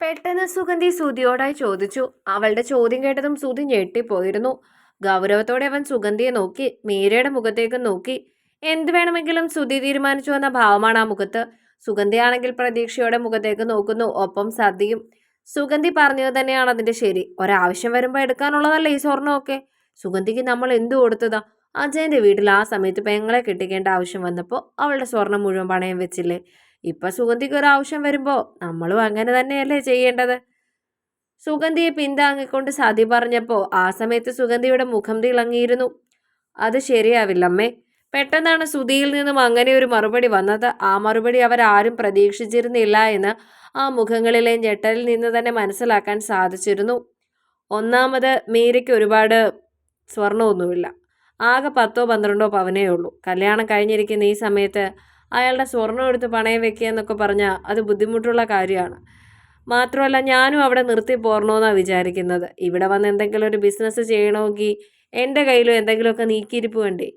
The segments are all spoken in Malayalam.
പെട്ടെന്ന് സുഗന്ധി സുതിയോടായി ചോദിച്ചു. അവളുടെ ചോദ്യം കേട്ടതും സുതി ഞെട്ടിപ്പോയിരുന്നു. ഗൗരവത്തോടെ അവൻ സുഗന്ധിയെ നോക്കി മീരയുടെ മുഖത്തേക്ക് നോക്കി. എന്ത് വേണമെങ്കിലും സുതി തീരുമാനിച്ചു എന്ന ഭാവമാണ് ആ മുഖത്ത്. സുഗന്ധിയാണെങ്കിൽ പ്രതീക്ഷയോടെ മുഖത്തേക്ക് നോക്കുന്നു ഒപ്പം സദ്യയും സുഗന്ധി പറഞ്ഞത് തന്നെയാണ് അതിന്റെ ശരി. ഒരാവശ്യം വരുമ്പോൾ എടുക്കാനുള്ളതല്ലേ ഈ സ്വർണമൊക്കെ? സുഗന്ധിക്ക് നമ്മൾ എന്തു കൊടുത്തതാ? അജയന്റെ വീട്ടിൽ ആ സമയത്ത് പെങ്ങളെ കിട്ടിക്കേണ്ട ആവശ്യം വന്നപ്പോൾ അവളുടെ സ്വർണം മുഴുവൻ പണയം വെച്ചില്ലേ? ഇപ്പൊ സുഗന്ധിക്ക് ഒരു ആവശ്യം വരുമ്പോൾ നമ്മളും അങ്ങനെ തന്നെയല്ലേ ചെയ്യേണ്ടത്? സുഗന്ധിയെ പിന്താങ്ങിക്കൊണ്ട് സതി പറഞ്ഞപ്പോൾ ആ സമയത്ത് സുഗന്ധിയുടെ മുഖം തിളങ്ങിയിരുന്നു. അത് ശരിയാവില്ലമ്മേ. പെട്ടെന്നാണ് സുധിയിൽ നിന്നും അങ്ങനെ ഒരു മറുപടി വന്നത്. ആ മറുപടി അവരാരും പ്രതീക്ഷിച്ചിരുന്നില്ല എന്ന് ആ മുഖങ്ങളിലെ ഞെട്ടലിൽ നിന്ന് തന്നെ മനസ്സിലാക്കാൻ സാധിച്ചിരുന്നു. ഒന്നാമത് മീരയ്ക്ക് ഒരുപാട് സ്വർണമൊന്നുമില്ല ആകെ പത്തോ പന്ത്രണ്ടോ പവനേ ഉള്ളൂ. കല്യാണം കഴിഞ്ഞിരിക്കുന്ന ഈ സമയത്ത് അയാളുടെ സ്വർണം എടുത്ത് പണയം വെക്കുക എന്നൊക്കെ പറഞ്ഞാൽ അത് ബുദ്ധിമുട്ടുള്ള കാര്യമാണ്. മാത്രമല്ല ഞാനും അവിടെ നിർത്തി പോരണമെന്നാണ് വിചാരിക്കുന്നത്. ഇവിടെ വന്ന് എന്തെങ്കിലും ഒരു ബിസിനസ് ചെയ്യണമെങ്കിൽ എന്റെ കയ്യിലും എന്തെങ്കിലുമൊക്കെ നീക്കിയിരിപ്പ് വേണ്ടേ?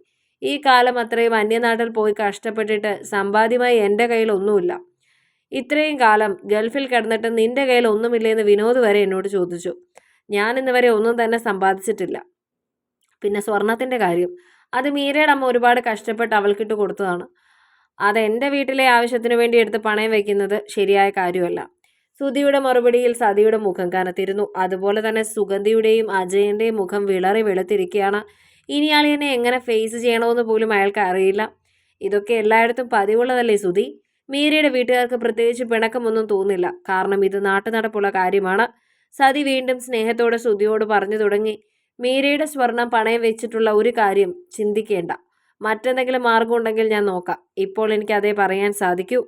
ഈ കാലം അത്രയും അന്യനാട്ടിൽ പോയി കഷ്ടപ്പെട്ടിട്ട് സമ്പാദ്യമായി എന്റെ കയ്യിലൊന്നുമില്ല. ഇത്രയും കാലം ഗൾഫിൽ കിടന്നിട്ട് നിന്റെ കയ്യിൽ ഒന്നുമില്ലെന്ന് വിനോദ് വരെ എന്നോട് ചോദിച്ചു. ഞാൻ ഇന്ന് വരെ ഒന്നും തന്നെ സമ്പാദിച്ചിട്ടില്ല. പിന്നെ സ്വർണത്തിന്റെ കാര്യം. അത് മീരയുടെ അമ്മ ഒരുപാട് കഷ്ടപ്പെട്ട് അവൾക്കിട്ട് കൊടുത്തതാണ്. അത് എന്റെ വീട്ടിലെ ആവശ്യത്തിന് വേണ്ടി എടുത്ത് പണയം വയ്ക്കുന്നത് ശരിയായ കാര്യമല്ല. സുധിയുടെ മറുപടിയിൽ സതിയുടെ മുഖം കനത്തിരുന്നു. അതുപോലെ തന്നെ സുഗന്ധിയുടെയും അജയന്റെയും മുഖം വിളറി വെളുത്തിരിക്കുകയാണ്. ഇനി അളിയനെ എങ്ങനെ ഫേസ് ചെയ്യണമെന്ന് പോലും അയാൾക്ക് അറിയില്ല. ഇതൊക്കെ എല്ലായിടത്തും പതിവുള്ളതല്ലേ സുധി മീരയുടെ വീട്ടുകാർക്ക് പ്രത്യേകിച്ച് പിണക്കമൊന്നും തോന്നില്ല. കാരണം ഇത് നാട്ടു നടപ്പുള്ള കാര്യമാണ്. സതി വീണ്ടും സ്നേഹത്തോടെ സുധിയോട് പറഞ്ഞു തുടങ്ങി. മീരയുടെ സ്വർണം പണയം വെച്ചിട്ടുള്ള ഒരു കാര്യം ചിന്തിക്കേണ്ട. മറ്റെന്തെങ്കിലും മാർഗം ഉണ്ടെങ്കിൽ ഞാൻ നോക്കാം. ഇപ്പോൾ എനിക്ക് അതേ പറയാൻ സാധിക്കൂ.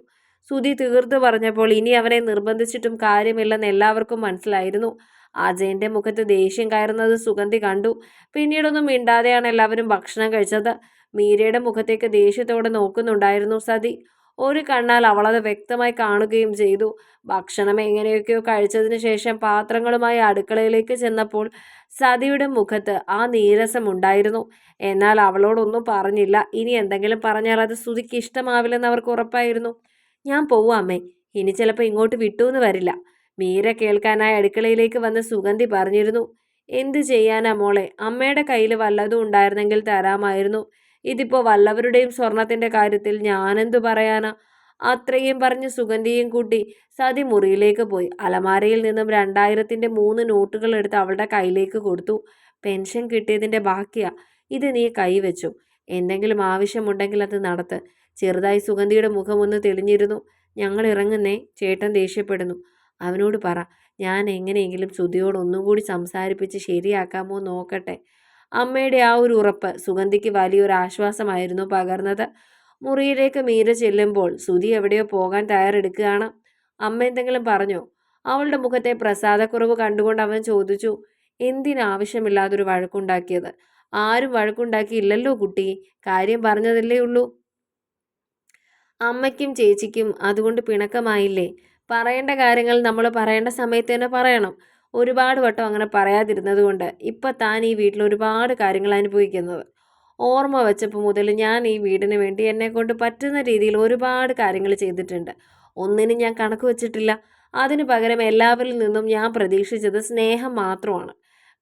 സുധി തീർത്തു പറഞ്ഞപ്പോൾ ഇനി അവനെ നിർബന്ധിച്ചിട്ടും കാര്യമില്ലെന്ന് എല്ലാവർക്കും മനസ്സിലായിരുന്നു. അജയന്റെ മുഖത്ത് ദേഷ്യം കയറുന്നത് സുഗന്ധി കണ്ടു. പിന്നീടൊന്നും മിണ്ടാതെയാണ് എല്ലാവരും ഭക്ഷണം കഴിച്ചത്. മീരയുടെ മുഖത്തേക്ക് ദേഷ്യത്തോടെ നോക്കുന്നുണ്ടായിരുന്നു സതി. ഒരു കണ്ണാൽ അവളത് വ്യക്തമായി കാണുകയും ചെയ്തു. ഭക്ഷണം എങ്ങനെയൊക്കെയോ കഴിച്ചതിന് ശേഷം പാത്രങ്ങളുമായി അടുക്കളയിലേക്ക് ചെന്നപ്പോൾ സതിയുടെ മുഖത്ത് ആ നീരസമുണ്ടായിരുന്നു എന്നാൽ അവളോടൊന്നും പറഞ്ഞില്ല. ഇനി എന്തെങ്കിലും പറഞ്ഞാൽ അത് സുതിക്ക് ഇഷ്ടമാവില്ലെന്ന് അവർക്ക് ഉറപ്പായിരുന്നു. ഞാൻ പോവാമേ ഇനി ചിലപ്പോൾ ഇങ്ങോട്ട് വിട്ടൂന്ന് വരില്ല. മീര കേൾക്കാനായി അടുക്കളയിലേക്ക് വന്ന് സുഗന്ധി പറഞ്ഞിരുന്നു. എന്ത് ചെയ്യാനാ മോളെ? അമ്മയുടെ കയ്യിൽ വല്ലതും ഉണ്ടായിരുന്നെങ്കിൽ തരാമായിരുന്നു. ഇതിപ്പോൾ വല്ലവരുടെയും സ്വർണത്തിന്റെ കാര്യത്തിൽ ഞാനെന്തു പറയാനാ? അത്രയും പറഞ്ഞ് സുഗന്ധിയും കൂട്ടി സതി മുറിയിലേക്ക് പോയി. അലമാരയിൽ നിന്നും രണ്ടായിരത്തിന്റെ മൂന്ന് നോട്ടുകൾ എടുത്ത് അവളുടെ കയ്യിലേക്ക് കൊടുത്തു. പെൻഷൻ കിട്ടിയതിന്റെ ബാക്കിയാ. ഇത് നീ കൈവച്ചു. എന്തെങ്കിലും ആവശ്യമുണ്ടെങ്കിൽ അത് നടത്ത്. ചെറുതായി സുഗന്ധിയുടെ മുഖമൊന്ന് തെളിഞ്ഞിരുന്നു. ഞങ്ങൾ ഇറങ്ങുന്നേ ചേട്ടൻ ദേഷ്യപ്പെടുന്നു. അവനോട് പറ. ഞാൻ എങ്ങനെയെങ്കിലും ശ്രുതിയോട് ഒന്നും കൂടി സംസാരിപ്പിച്ച് ശരിയാക്കാമോ നോക്കട്ടെ. അമ്മയുടെ ആ ഒരു ഉറപ്പ് സുഗന്ധിക്ക് വലിയൊരു ആശ്വാസമായിരുന്നു പകർന്നത്. മുറിയിലേക്ക് മീര ചെല്ലുമ്പോൾ സുധി എവിടെയോ പോകാൻ തയ്യാറെടുക്കുകയാണ്. അമ്മ എന്തെങ്കിലും പറഞ്ഞോ? അവളുടെ മുഖത്തെ പ്രസാദക്കുറവ് കണ്ടുകൊണ്ട് അവൻ ചോദിച്ചു എന്തിനാവശ്യമില്ലാതൊരു വഴക്കുണ്ടാക്കിയത്? ആരും വഴക്കുണ്ടാക്കിയില്ലല്ലോ കുട്ടി. കാര്യം പറഞ്ഞതല്ലേ ഉള്ളൂ. അമ്മയ്ക്കും ചേച്ചിക്കും അതുകൊണ്ട് പിണക്കമായില്ലേ? പറയേണ്ട കാര്യങ്ങൾ നമ്മൾ പറയേണ്ട സമയത്ത് തന്നെ പറയണം. ഒരുപാട് വട്ടം അങ്ങനെ പറയാതിരുന്നത് കൊണ്ട് ഇപ്പം താൻ ഈ വീട്ടിൽ ഒരുപാട് കാര്യങ്ങൾ അനുഭവിക്കുന്നത്. ഓർമ്മ വെച്ചപ്പോൾ മുതൽ ഞാൻ ഈ വീടിന് വേണ്ടി എന്നെക്കൊണ്ട് പറ്റുന്ന രീതിയിൽ ഒരുപാട് കാര്യങ്ങൾ ചെയ്തിട്ടുണ്ട്. ഒന്നിനും ഞാൻ കണക്ക് വെച്ചിട്ടില്ല. അതിനു പകരം എല്ലാവരിൽ നിന്നും ഞാൻ പ്രതീക്ഷിച്ചത് സ്നേഹം മാത്രമാണ്.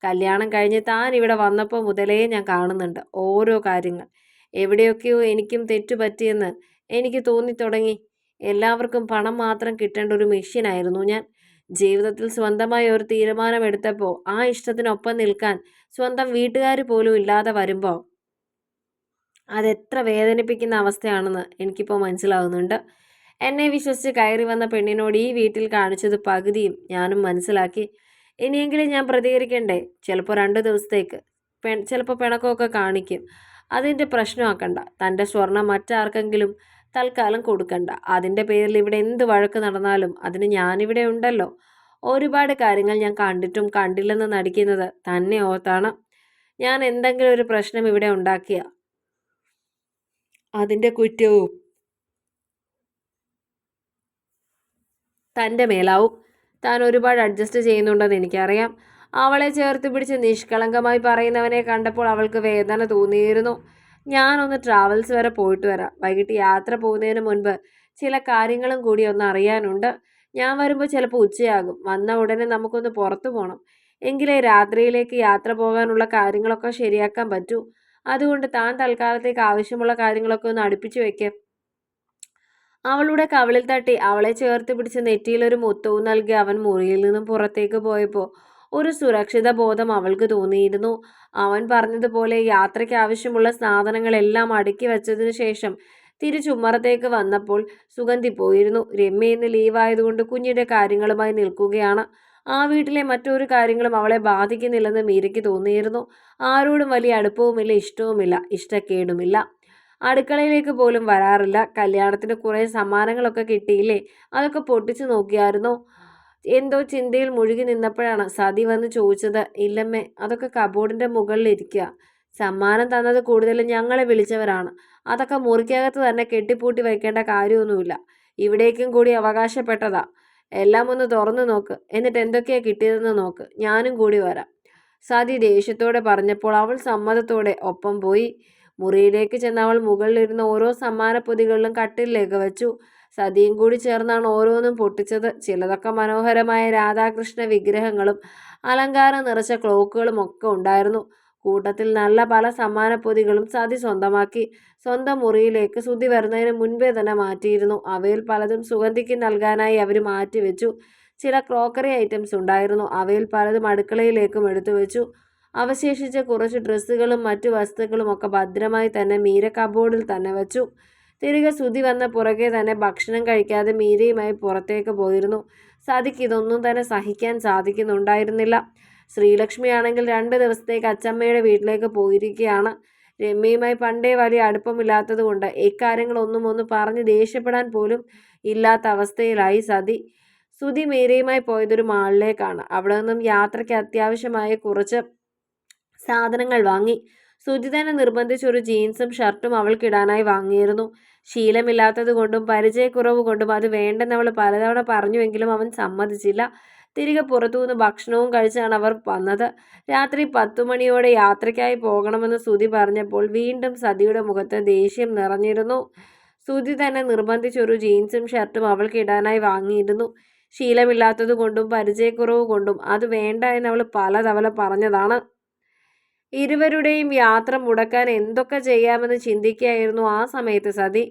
കല്യാണം കഴിഞ്ഞ് താൻ ഇവിടെ വന്നപ്പോൾ മുതലേ ഞാൻ കാണുന്നുണ്ട് ഓരോ കാര്യങ്ങൾ. എവിടെയൊക്കെയോ എനിക്കും തെറ്റുപറ്റിയെന്ന് എനിക്ക് തോന്നി തുടങ്ങി എല്ലാവർക്കും പണം മാത്രം കിട്ടേണ്ട ഒരു മെഷീനായിരുന്നു ഞാൻ. ജീവിതത്തിൽ സ്വന്തമായി ഒരു തീരുമാനമെടുത്തപ്പോൾ ആ ഇഷ്ടത്തിനൊപ്പം നിൽക്കാൻ സ്വന്തം വീട്ടുകാർ പോലും ഇല്ലാതെ വരുമ്പോൾ അതെത്ര വേദനിപ്പിക്കുന്ന അവസ്ഥയാണെന്ന് എനിക്കിപ്പോൾ മനസ്സിലാവുന്നുണ്ട്. എന്നെ വിശ്വസിച്ച് കയറി വന്ന പെണ്ണിനോട് ഈ വീട്ടിൽ കാണിച്ചത് പകുതിയും ഞാനും മനസ്സിലാക്കി. ഇനിയെങ്കിലും ഞാൻ പ്രതികരിക്കണ്ടേ? ചിലപ്പോൾ രണ്ട് ദിവസത്തേക്ക് പെൺ ചിലപ്പോൾ പിണക്കമൊക്കെ കാണിക്കും. അതിന്റെ പ്രശ്നമാക്കണ്ട തന്റെ സ്വർണം മറ്റാർക്കെങ്കിലും തൽക്കാലം കൊടുക്കണ്ട. അതിന്റെ പേരിൽ ഇവിടെ എന്ത് വഴക്ക് നടന്നാലും അതിന് ഞാനിവിടെ ഉണ്ടല്ലോ. ഒരുപാട് കാര്യങ്ങൾ ഞാൻ കണ്ടിട്ടും കണ്ടില്ലെന്ന് നടിക്കുന്നത് തന്നെ ഓർത്താണ്. ഞാൻ എന്തെങ്കിലും ഒരു പ്രശ്നം ഇവിടെ ഉണ്ടാക്കിയ? അതിന്റെ കുറ്റവും തന്റെ മേലാവും. താൻ ഒരുപാട് അഡ്ജസ്റ്റ് ചെയ്യുന്നുണ്ടെന്ന് എനിക്കറിയാം. അവളെ ചേർത്ത് പിടിച്ച് നിഷ്കളങ്കമായി പറയുന്നവനെ കണ്ടപ്പോൾ അവൾക്ക് വേദന തോന്നിയിരുന്നു. ഞാനൊന്ന് ട്രാവൽസ് വരെ പോയിട്ട് വരാം. വൈകിട്ട് യാത്ര പോകുന്നതിന് മുൻപ് ചില കാര്യങ്ങളും കൂടി ഒന്ന് അറിയാനുണ്ട്. ഞാൻ വരുമ്പോൾ ചിലപ്പോൾ ഉച്ചയാകും. വന്ന ഉടനെ നമുക്കൊന്ന് പുറത്തു പോകണം എങ്കിലേ രാത്രിയിലേക്ക് യാത്ര പോകാനുള്ള കാര്യങ്ങളൊക്കെ ശരിയാക്കാൻ പറ്റൂ. അതുകൊണ്ട് താൻ തൽക്കാലത്തേക്ക് ആവശ്യമുള്ള കാര്യങ്ങളൊക്കെ ഒന്ന് അടുപ്പിച്ചു വെക്കാം. അവളുടെ കവളിൽ തട്ടി അവളെ ചേർത്ത് പിടിച്ച് നെറ്റിയിലൊരു മുത്തവും നൽകി അവൻ മുറിയിൽ നിന്നും പുറത്തേക്ക് പോയപ്പോൾ ഒരു സുരക്ഷിത ബോധം അവൾക്ക് തോന്നിയിരുന്നു. അവൻ പറഞ്ഞതുപോലെ യാത്രയ്ക്ക് ആവശ്യമുള്ള സാധനങ്ങളെല്ലാം അടുക്കി വെച്ചതിനു ശേഷം തിരിച്ചുമ്മറത്തേക്ക് വന്നപ്പോൾ സുഗന്ധി പോയിരുന്നു. രമ്യ ഇന്ന് ലീവായതുകൊണ്ട് കുഞ്ഞിന്റെ കാര്യങ്ങളുമായി നിൽക്കുകയാണ്. ആ വീട്ടിലെ മറ്റൊരു കാര്യങ്ങളും അവളെ ബാധിക്കുന്നില്ലെന്ന് മീരയ്ക്ക് തോന്നിയിരുന്നു. ആരോടും വലിയ അടുപ്പവുമില്ല ഇഷ്ടവുമില്ല ഇഷ്ടക്കേടുമില്ല. അടുക്കളയിലേക്ക് പോലും വരാറില്ല. കല്യാണത്തിന് കുറേ സമ്മാനങ്ങളൊക്കെ കിട്ടിയില്ലേ? അതൊക്കെ പൊട്ടിച്ചു നോക്കിയായിരുന്നു? എന്തോ ചിന്തയിൽ മുഴുകി നിന്നപ്പോഴാണ് സതി വന്ന് ചോദിച്ചത് ഇല്ലമ്മേ അതൊക്കെ കബോർഡിന്റെ മുകളിലിരിക്കുക സമ്മാനം തന്നത് കൂടുതലും ഞങ്ങളെ വിളിച്ചവരാണ്. അതൊക്കെ മുറിക്കകത്ത് തന്നെ കെട്ടിപ്പൂട്ടി വയ്ക്കേണ്ട കാര്യമൊന്നുമില്ല. ഇവിടേക്കും കൂടി അവകാശപ്പെട്ടതാ. എല്ലാം ഒന്ന് തുറന്നു നോക്ക്. എന്നിട്ട് എന്തൊക്കെയാ കിട്ടിയതെന്ന് നോക്ക്. ഞാനും കൂടി വരാം. സതി ദേഷ്യത്തോടെ പറഞ്ഞപ്പോൾ അവൾ സമ്മതത്തോടെ ഒപ്പം പോയി. മുറിയിലേക്ക് ചെന്ന് അവൾ മുകളിലിരുന്ന ഓരോ സമ്മാന പൊതികളിലും കട്ടിലേക്ക് വെച്ചു. സതിയും കൂടി ചേർന്നാണ് ഓരോന്നും പൊട്ടിച്ചത്. ചിലതൊക്കെ മനോഹരമായ രാധാകൃഷ്ണ വിഗ്രഹങ്ങളും അലങ്കാരം നിറച്ച ക്ലോക്കുകളും ഒക്കെ ഉണ്ടായിരുന്നു. കൂട്ടത്തിൽ നല്ല പല സമ്മാന പൊതികളും സതി സ്വന്തമാക്കി. സ്വന്തം മുറിയിലേക്ക് സുതി വരുന്നതിന് മുൻപേ തന്നെ മാറ്റിയിരുന്നു. അവയിൽ പലതും സുഗന്ധിക്ക് നൽകാനായി അവർ മാറ്റിവെച്ചു. ചില ക്രോക്കറി ഐറ്റംസ് ഉണ്ടായിരുന്നു. അവയിൽ പലതും അടുക്കളയിലേക്കും എടുത്തു വെച്ചു. അവശേഷിച്ച കുറച്ച് ഡ്രസ്സുകളും മറ്റു വസ്തുക്കളും ഒക്കെ ഭദ്രമായി തന്നെ മീര കബോർഡിൽ തന്നെ വെച്ചു. തിരികെ ശ്രുതി വന്ന പുറകെ തന്നെ ഭക്ഷണം കഴിക്കാതെ മീരയുമായി പുറത്തേക്ക് പോയിരുന്നു. സതിക്ക് ഇതൊന്നും തന്നെ സഹിക്കാൻ സാധിക്കുന്നുണ്ടായിരുന്നില്ല. ശ്രീലക്ഷ്മിയാണെങ്കിൽ രണ്ട് ദിവസത്തേക്ക് അച്ചമ്മയുടെ വീട്ടിലേക്ക് പോയിരിക്കുകയാണ്. രമ്യയുമായി പണ്ടേ വലിയ അടുപ്പമില്ലാത്തത് കൊണ്ട് ഇക്കാര്യങ്ങളൊന്നും ഒന്ന് പറഞ്ഞ് ദേഷ്യപ്പെടാൻ പോലും ഇല്ലാത്ത അവസ്ഥയിലായി സതി. സുതി മീരയുമായി പോയതൊരു മാളിലേക്കാണ്. അവിടെ നിന്നും യാത്രയ്ക്ക് അത്യാവശ്യമായ കുറച്ച് സാധനങ്ങൾ വാങ്ങി. സുതി തന്നെ നിർബന്ധിച്ചൊരു ജീൻസും ഷർട്ടും അവൾക്കിടാനായി വാങ്ങിയിരുന്നു. ശീലമില്ലാത്തത് കൊണ്ടും പരിചയക്കുറവ് കൊണ്ടും അത് വേണ്ടെന്ന് അവൾ പലതവണ പറഞ്ഞുവെങ്കിലും അവൻ സമ്മതിച്ചില്ല. തിരികെ പുറത്തുനിന്ന് ഭക്ഷണവും കഴിച്ചാണ് അവർ വന്നത്. രാത്രി പത്തു മണിയോടെ യാത്രയ്ക്കായി പോകണമെന്ന് സുതി പറഞ്ഞപ്പോൾ വീണ്ടും സതിയുടെ മുഖത്ത് ദേഷ്യം നിറഞ്ഞിരുന്നു. സുതി തന്നെ നിർബന്ധിച്ചൊരു ജീൻസും ഷർട്ടും അവൾക്ക് ഇടാനായി വാങ്ങിയിരുന്നു. ശീലമില്ലാത്തത് കൊണ്ടും പരിചയക്കുറവ് കൊണ്ടും അത് വേണ്ട എന്ന് അവൾ പലതവണ പറഞ്ഞതാണ്. ഇരുവരുടെയും യാത്ര മുടക്കാൻ എന്തൊക്കെ ചെയ്യാമെന്ന് ചിന്തിക്കുകയായിരുന്നു ആ സമയത്ത് സതി.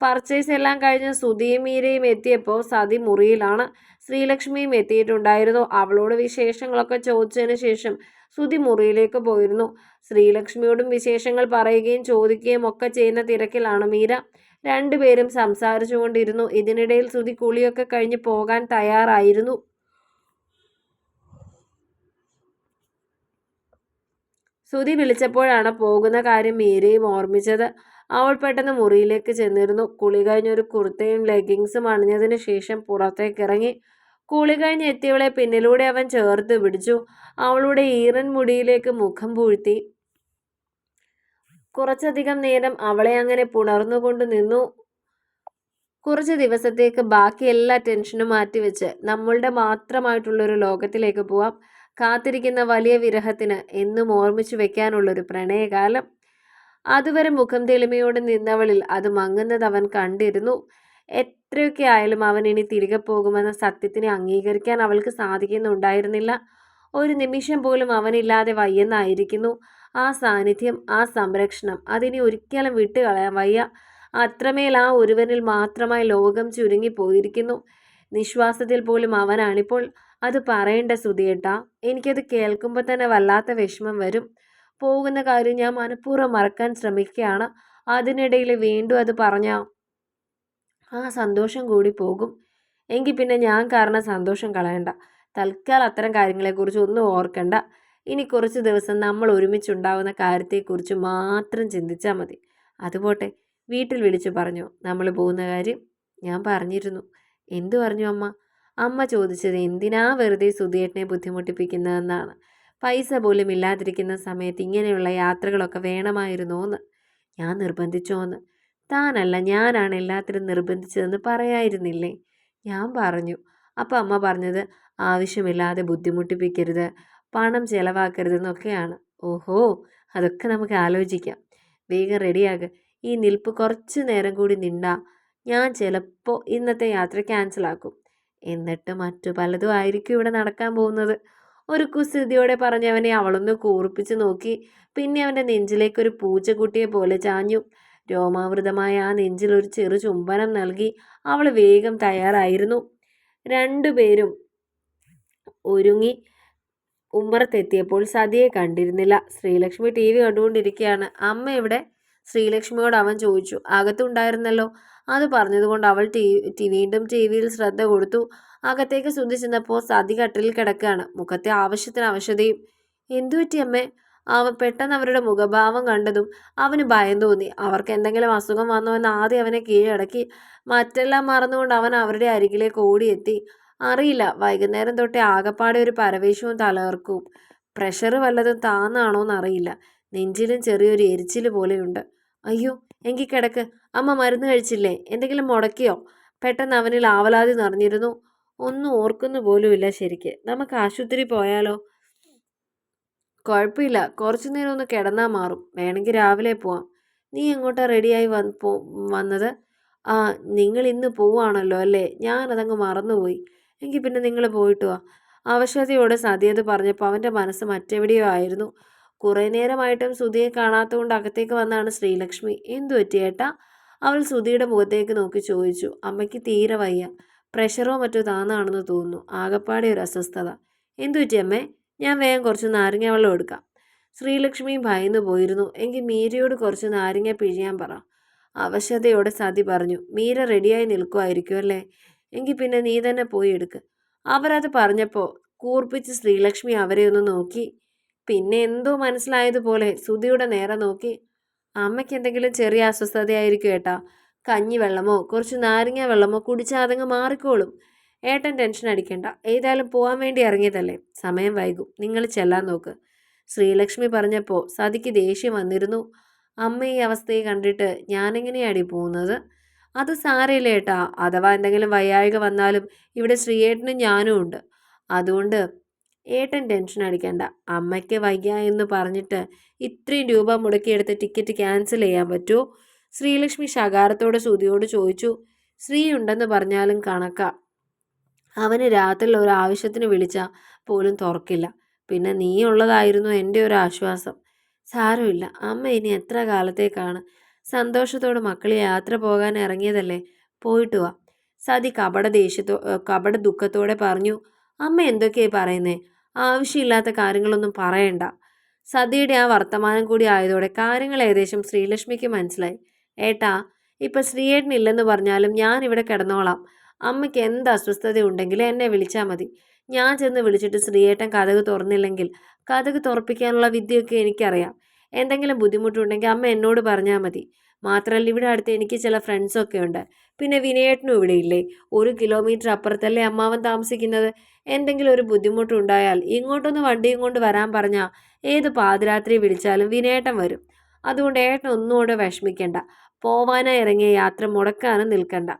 പർച്ചേസ് എല്ലാം കഴിഞ്ഞ് സുധിയും മീരയും എത്തിയപ്പോൾ സതി മുറിയിലാണ്. ശ്രീലക്ഷ്മിയും എത്തിയിട്ടുണ്ടായിരുന്നു. അവളോട് വിശേഷങ്ങളൊക്കെ ചോദിച്ചതിന് ശേഷം സുധി മുറിയിലേക്ക് പോയിരുന്നു. ശ്രീലക്ഷ്മിയോടും വിശേഷങ്ങൾ പറയുകയും ചോദിക്കുകയും ഒക്കെ ചെയ്യുന്ന തിരക്കിലാണ് മീര. രണ്ടുപേരും സംസാരിച്ചുകൊണ്ടിരുന്നു. ഇതിനിടയിൽ സുധി കുളിയൊക്കെ കഴിഞ്ഞ് പോകാൻ തയ്യാറായിരുന്നു. സുധി വിളിച്ചപ്പോഴാണ് പോകുന്ന കാര്യം മീരയും ഓർമ്മിച്ചത്. അവൾ പെട്ടെന്ന് മുറിയിലേക്ക് ചെന്നിരുന്നു. കുളി കഴിഞ്ഞൊരു കുർത്തയും ലെഗിങ്സും അണിഞ്ഞതിന് ശേഷം പുറത്തേക്ക് ഇറങ്ങി കുളി കഴിഞ്ഞ് എത്തിയവളെ പിന്നിലൂടെ അവൻ ചേർത്ത് പിടിച്ചു. അവളുടെ ഈറൻ മുടിയിലേക്ക് മുഖം പൂഴ്ത്തി. കുറച്ചധികം നേരം അവളെ അങ്ങനെ പുണർന്നുകൊണ്ട് നിന്നു. കുറച്ച് ദിവസത്തേക്ക് ബാക്കി എല്ലാ ടെൻഷനും മാറ്റിവെച്ച് നമ്മളുടെ മാത്രമായിട്ടുള്ളൊരു ലോകത്തിലേക്ക് പോവാം. കാത്തിരിക്കുന്ന വലിയ വിരഹത്തിന് എന്നും ഓർമ്മിച്ചു വെക്കാനുള്ളൊരു പ്രണയകാലം. അതുവരെ മുഖം തെളിമയോടെ നിന്നവളിൽ അത് മങ്ങുന്നത് അവൻ കണ്ടിരുന്നു. എത്രയൊക്കെ ആയാലും അവൻ ഇനി തിരികെ പോകുമെന്ന സത്യത്തിനെ അംഗീകരിക്കാൻ അവൾക്ക് സാധിക്കുന്നുണ്ടായിരുന്നില്ല. ഒരു നിമിഷം പോലും അവനില്ലാതെ വയ്യെന്നായിരിക്കുന്നു. ആ സാന്നിധ്യം ആ സംരക്ഷണം അതിനെ ഒരിക്കലും വിട്ടുകളയാൻ വയ്യ. അത്രമേൽ ആ ഒരുവനിൽ മാത്രമായി ലോകം ചുരുങ്ങി പോയിരിക്കുന്നു നിശ്വാസത്തിൽ പോലും അവനാണിപ്പോൾ. അത് പറയേണ്ട സുധിയേട്ടാ എനിക്കത് കേൾക്കുമ്പോൾ തന്നെ വല്ലാത്ത വിഷമം വരും. പോകുന്ന കാര്യം ഞാൻ മനഃപൂർവം മറക്കാൻ ശ്രമിക്കുകയാണ്. അതിനിടയിൽ വീണ്ടും അത് പറഞ്ഞാൽ ആ സന്തോഷം കൂടി പോകും. എങ്കിൽ പിന്നെ ഞാൻ കാരണം സന്തോഷം കളയണ്ട. തൽക്കാലം അത്തരം കാര്യങ്ങളെക്കുറിച്ച് ഒന്നും ഓർക്കണ്ട. ഇനി കുറച്ച് ദിവസം നമ്മൾ ഒരുമിച്ചുണ്ടാവുന്ന കാര്യത്തെക്കുറിച്ച് മാത്രം ചിന്തിച്ചാൽ മതി. അതുപോട്ടെ വീട്ടിൽ വിളിച്ചു പറഞ്ഞു. നമ്മൾ പോകുന്ന കാര്യം ഞാൻ പറഞ്ഞിരുന്നു. എന്തു പറഞ്ഞു അമ്മ? അമ്മ ചോദിച്ചത് എന്തിനാ വെറുതെ സുധിയേട്ടനെ ബുദ്ധിമുട്ടിപ്പിക്കുന്നതെന്നാണ്. പൈസ പോലും ഇല്ലാതിരിക്കുന്ന സമയത്ത് ഇങ്ങനെയുള്ള യാത്രകളൊക്കെ വേണമായിരുന്നോന്ന്. ഞാൻ നിർബന്ധിച്ചോന്ന്. താനല്ല ഞാനാണ് എല്ലാത്തിനും നിർബന്ധിച്ചതെന്ന് പറയായിരുന്നില്ലേ? ഞാൻ പറഞ്ഞു. അപ്പം അമ്മ പറഞ്ഞത് ആവശ്യമില്ലാതെ ബുദ്ധിമുട്ടിപ്പിക്കരുത് പണം ചിലവാക്കരുതെന്നൊക്കെയാണ്. ഓഹോ അതൊക്കെ നമുക്ക് ആലോചിക്കാം. വേഗം റെഡിയാകുക. ഈ നിൽപ്പ് കുറച്ച് നേരം കൂടി നിണ്ടാ ഞാൻ ചിലപ്പോൾ ഇന്നത്തെ യാത്ര ക്യാൻസലാക്കും. എന്നിട്ട് മറ്റു പലതും ആയിരിക്കും ഇവിടെ നടക്കാൻ പോകുന്നത്. ഒരു കുസൃതിയോടെ പറഞ്ഞവനെ അവളൊന്ന് കൂർപ്പിച്ച് നോക്കി. പിന്നെ അവന്റെ നെഞ്ചിലേക്ക് ഒരു പൂച്ചക്കുട്ടിയെ പോലെ ചാഞ്ഞു. രോമാവൃതമായ ആ നെഞ്ചിൽ ഒരു ചെറു ചുംബനം നൽകി അവൾ വേഗം തയ്യാറായിരുന്നു. രണ്ടുപേരും ഒരുങ്ങി ഉമ്മറത്തെത്തിയപ്പോൾ സതിയെ കണ്ടിരുന്നില്ല. ശ്രീലക്ഷ്മി ടി വി കണ്ടുകൊണ്ടിരിക്കുകയാണ്. അമ്മ എവിടെ? ശ്രീലക്ഷ്മിയോട് അവൻ ചോദിച്ചു. അകത്തുണ്ടായിരുന്നല്ലോ. അത് പറഞ്ഞതുകൊണ്ട് അവൾ ടി വീണ്ടും ടി വിയിൽ ശ്രദ്ധ കൊടുത്തു. അകത്തേക്ക് ശ്രുതി ചെന്നപ്പോൾ സതി കട്ടിലിൽ കിടക്കുകയാണ്. മുഖത്തെ ആവശ്യത്തിന് അവശതയും എന്തു പറ്റി അമ്മേ? അവൻ പെട്ടെന്ന് അവരുടെ മുഖഭാവം കണ്ടതും അവന് ഭയം തോന്നി. അവർക്ക് എന്തെങ്കിലും അസുഖം വന്നോ എന്ന് ആദ്യം അവനെ കീഴടക്കി. മറ്റെല്ലാം മറന്നുകൊണ്ട് അവൻ അവരുടെ അരികിലേക്ക് ഓടിയെത്തി. അറിയില്ല വൈകുന്നേരം തൊട്ടേ ആകപ്പാടെ ഒരു പരവേശവും തലകർക്കും. പ്രഷർ വല്ലതും താന്നാണോന്നറിയില്ല നെഞ്ചിലും ചെറിയൊരു എരിച്ചിൽ പോലെയുണ്ട്. അയ്യോ എങ്കിൽ കിടക്ക്. അമ്മ മരുന്ന് കഴിച്ചില്ലേ? എന്തെങ്കിലും മുടക്കിയോ? പെട്ടെന്ന് അവനിൽ ആവലാതി നിറഞ്ഞിരുന്നു. ഒന്നും ഓർക്കുന്നു പോലുമില്ല ശരിക്ക്. നമുക്ക് ആശുപത്രി പോയാലോ? കുഴപ്പമില്ല. കുറച്ചു നേരം ഒന്ന് കിടന്നാൽ മാറും. വേണമെങ്കിൽ രാവിലെ പോവാം. നീ എങ്ങോട്ടാ റെഡിയായി വന്ന് പോ വന്നത്? ആ നിങ്ങൾ ഇന്ന് പോവാണല്ലോ അല്ലേ? ഞാനതങ്ങ് മറന്നുപോയി. എങ്കിൽ പിന്നെ നിങ്ങൾ പോയിട്ട് വാ. അവശതയോടെ സതിയത് പറഞ്ഞപ്പോൾ അവന്റെ മനസ്സ് മറ്റെവിടെയോ ആയിരുന്നു. കുറേ നേരമായിട്ടും സുധിയെ കാണാത്തതുകൊണ്ട് അകത്തേക്ക് വന്നാണ് ശ്രീലക്ഷ്മി. എന്തു പറ്റിയേട്ടാ അവൾ സുധിയുടെ മുഖത്തേക്ക് നോക്കി ചോദിച്ചു. അമ്മയ്ക്ക് തീരെ വയ്യ. പ്രഷറോ മറ്റോ താന്നാണെന്ന് തോന്നുന്നു. ആകപ്പാടെ ഒരു അസ്വസ്ഥത. എന്തു പറ്റി അമ്മേ? ഞാൻ വേഗം കുറച്ച് നാരങ്ങ വെള്ളം എടുക്കാം. ശ്രീലക്ഷ്മിയും ഭയന്നു പോയിരുന്നു. എങ്കിൽ മീരയോട് കുറച്ച് നാരങ്ങ പിഴിയാൻ പറ. അവശതയോടെ സതി പറഞ്ഞു. മീര റെഡിയായി നിൽക്കുമായിരിക്കും അല്ലേ? എങ്കിൽ പിന്നെ നീ തന്നെ പോയി എടുക്ക്. അവരത് പറഞ്ഞപ്പോൾ കൂർപ്പിച്ച് ശ്രീലക്ഷ്മി അവരെ ഒന്ന് നോക്കി. പിന്നെ എന്തോ മനസ്സിലായതുപോലെ സുധിയുടെ നേരെ നോക്കി. അമ്മയ്ക്ക് എന്തെങ്കിലും ചെറിയ അസ്വസ്ഥതയായിരിക്കും ഏട്ടാ. കഞ്ഞി വെള്ളമോ കുറച്ച് നാരങ്ങ വെള്ളമോ കുടിച്ചാൽ അതങ്ങ് മാറിക്കോളും. ഏട്ടൻ ടെൻഷൻ അടിക്കണ്ട. ഏതായാലും പോകാൻ വേണ്ടി ഇറങ്ങിയതല്ലേ. സമയം വൈകും. നിങ്ങൾ ചെല്ലാൻ നോക്ക്. ശ്രീലക്ഷ്മി പറഞ്ഞപ്പോൾ സതിക്ക് ദേഷ്യം വന്നിരുന്നു. അമ്മ ഈ അവസ്ഥയെ കണ്ടിട്ട് ഞാനെങ്ങനെയാടി പോകുന്നത്? അത് സാരയില്ല ഏട്ടാ. അഥവാ എന്തെങ്കിലും വയ്യായിക വന്നാലും ഇവിടെ ശ്രീയേട്ടനും ഞാനും ഉണ്ട് അതുകൊണ്ട് ഏട്ടൻ ടെൻഷൻ അടിക്കണ്ട. അമ്മയ്ക്ക് വയ്യ എന്ന് പറഞ്ഞിട്ട് ഇത്രയും രൂപ മുടക്കിയെടുത്ത് ടിക്കറ്റ് ക്യാൻസൽ ചെയ്യാൻ പറ്റുമോ ശ്രീലക്ഷ്മി ശകാരത്തോടെ ശ്രുതിയോട് ചോദിച്ചു. ശ്രീ ഉണ്ടെന്ന് പറഞ്ഞാലും കണക്കാ. അവന് രാത്രിയിൽ ഒരു ആവശ്യത്തിന് വിളിച്ചാൽ പോലും തുറക്കില്ല. പിന്നെ നീ ഉള്ളതായിരുന്നു എന്റെ ഒരു ആശ്വാസം. സാരമില്ല. അമ്മ ഇനി എത്ര കാലത്തേക്കാണ്? സന്തോഷത്തോടെ മക്കളെ യാത്ര പോകാൻ ഇറങ്ങിയതല്ലേ? പോയിട്ട് വാ. സതി കപട ദേഷ്യത്തോ കപട ദുഃഖത്തോടെ പറഞ്ഞു. അമ്മ എന്തൊക്കെയായി പറയുന്നേ? ആവശ്യമില്ലാത്ത കാര്യങ്ങളൊന്നും പറയണ്ട. സതിയുടെ ആ വർത്തമാനം കൂടി ആയതോടെ കാര്യങ്ങൾ ഏകദേശം ശ്രീലക്ഷ്മിക്ക് മനസ്സിലായി. ഏട്ടാ ഇപ്പം ശ്രീയേട്ടൻ ഇല്ലെന്ന് പറഞ്ഞാലും ഞാൻ ഇവിടെ കിടന്നോളാം. അമ്മയ്ക്ക് എന്ത് അസ്വസ്ഥത ഉണ്ടെങ്കിലും എന്നെ വിളിച്ചാൽ മതി. ഞാൻ ചെന്ന് വിളിച്ചിട്ട് ശ്രീയേട്ടൻ കഥക് തുറന്നില്ലെങ്കിൽ കഥക് തുറപ്പിക്കാനുള്ള വിദ്യയൊക്കെ എനിക്കറിയാം. എന്തെങ്കിലും ബുദ്ധിമുട്ടുണ്ടെങ്കിൽ അമ്മ എന്നോട് പറഞ്ഞാൽ മതി. മാത്രമല്ല ഇവിടെ അടുത്ത് എനിക്ക് ചില ഫ്രണ്ട്സൊക്കെ ഉണ്ട്. പിന്നെ വിനയേട്ടനും ഇവിടെ ഇല്ലേ? ഒരു കിലോമീറ്റർ അപ്പുറത്തല്ലേ അമ്മാവൻ താമസിക്കുന്നത്? എന്തെങ്കിലും ഒരു ബുദ്ധിമുട്ടുണ്ടായാൽ ഇങ്ങോട്ടൊന്ന് വണ്ടിയും കൊണ്ട് വരാൻ പറഞ്ഞാൽ ഏത് പാതിരാത്രി വിളിച്ചാലും വിനയേട്ടൻ വരും. അതുകൊണ്ട് ഏട്ടൻ ഒന്നുകൂടെ വിഷമിക്കേണ്ട. പോവാനായി ഇറങ്ങിയ യാത്ര മുടക്കാനും നിൽക്കണ്ട.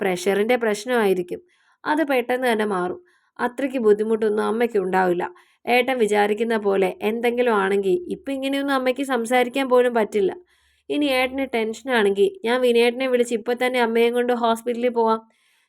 പ്രഷറിന്റെ പ്രശ്നമായിരിക്കും. അത് പെട്ടെന്ന് തന്നെ മാറും. അത്രയ്ക്ക് ബുദ്ധിമുട്ടൊന്നും അമ്മയ്ക്ക് ഉണ്ടാവില്ല. ഏട്ടൻ വിചാരിക്കുന്ന പോലെ എന്തെങ്കിലും ആണെങ്കിൽ ഇപ്പം ഇങ്ങനെയൊന്നും അമ്മയ്ക്ക് സംസാരിക്കാൻ പോലും പറ്റില്ല. ഇനി ഏട്ടന് ടെൻഷനാണെങ്കിൽ ഞാൻ വിനേട്ടനെ വിളിച്ച് ഇപ്പോൾ തന്നെ അമ്മയും കൊണ്ട് ഹോസ്പിറ്റലിൽ പോവാം.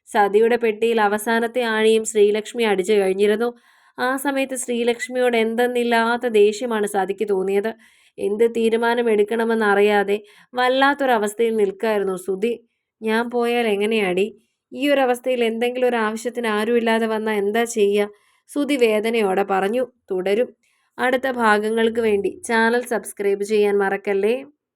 സതിയുടെ പെട്ടിയിൽ അവസാനത്തെ ആണിയും ശ്രീലക്ഷ്മി അടിച്ചു കഴിഞ്ഞിരുന്നു. ആ സമയത്ത് ശ്രീലക്ഷ്മിയോട് എന്തെന്നില്ലാത്ത ദേഷ്യമാണ് സതിക്ക് തോന്നിയത്. എന്ത് തീരുമാനമെടുക്കണമെന്നറിയാതെ വല്ലാത്തൊരവസ്ഥയിൽ നിൽക്കായിരുന്നു സുധി. ഞാൻ പോയാൽ എങ്ങനെയാടി? ഈ ഒരു അവസ്ഥയിൽ എന്തെങ്കിലും ഒരു ആവശ്യത്തിന് ആരുമില്ലാതെ വന്നാൽ എന്താ ചെയ്യുക സുധി വേദനയോടെ പറഞ്ഞു തുടരും. അടുത്ത ഭാഗങ്ങൾക്ക് വേണ്ടി ചാനൽ സബ്സ്ക്രൈബ് ചെയ്യാൻ മറക്കല്ലേ?